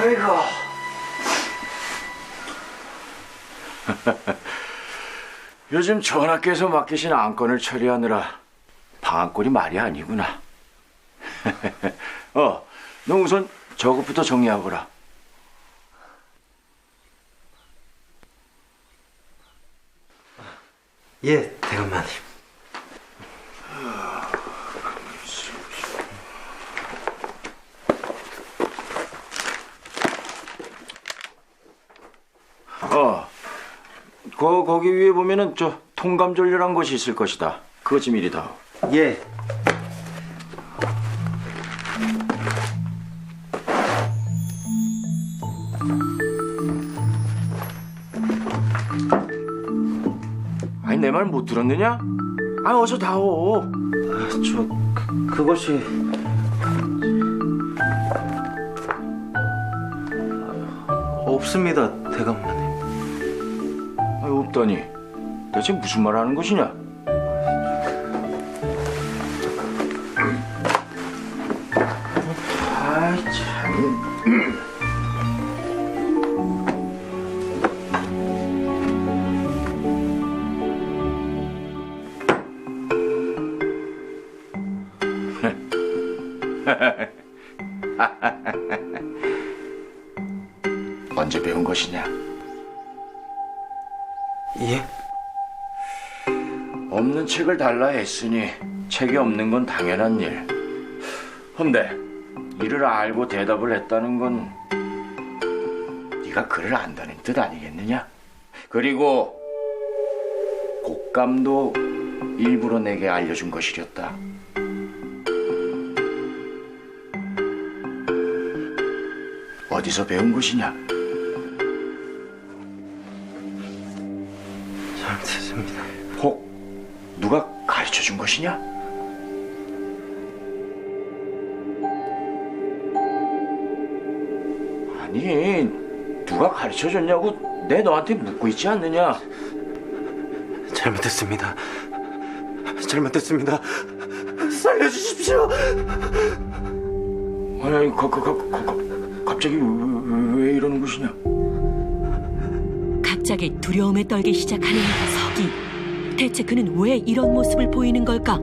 아이고. 요즘 전하께서 맡기신 안건을 처리하느라 방안골이 말이 아니구나. 어, 너 우선 저것부터 정리하거라. 예, 대감마님. 어, 거, 거기 위에 보면은 저 통감전류란 것이 있을 것이다. 그것 좀 이리 다. 예. 아니 내 말 못 들었느냐? 아 어서 다오. 아, 저 그, 그것이 없습니다, 대감마님. 아, 없다니. 대체 무슨 말 하는 것이냐? 아이 참. 언제 배운 것이냐? 예? 없는 책을 달라 했으니 책이 없는 건 당연한 일. 헌데 이를 알고 대답을 했다는 건 네가 글을 안다는 뜻 아니겠느냐? 그리고 곡감도 일부러 내게 알려준 것이렸다. 어디서 배운 것이냐? 잘못했습니다. 혹 누가 가르쳐 준 것이냐? 아니 누가 가르쳐 줬냐고 내 너한테 묻고 있지 않느냐? 잘못했습니다. 잘못했습니다. 살려주십시오. 아니 가, 가, 가, 가, 가, 갑자기 왜, 왜, 왜 이러는 것이냐? 갑자기 두려움에 떨기 시작하는 서기. 대체 그는 왜 이런 모습을 보이는 걸까?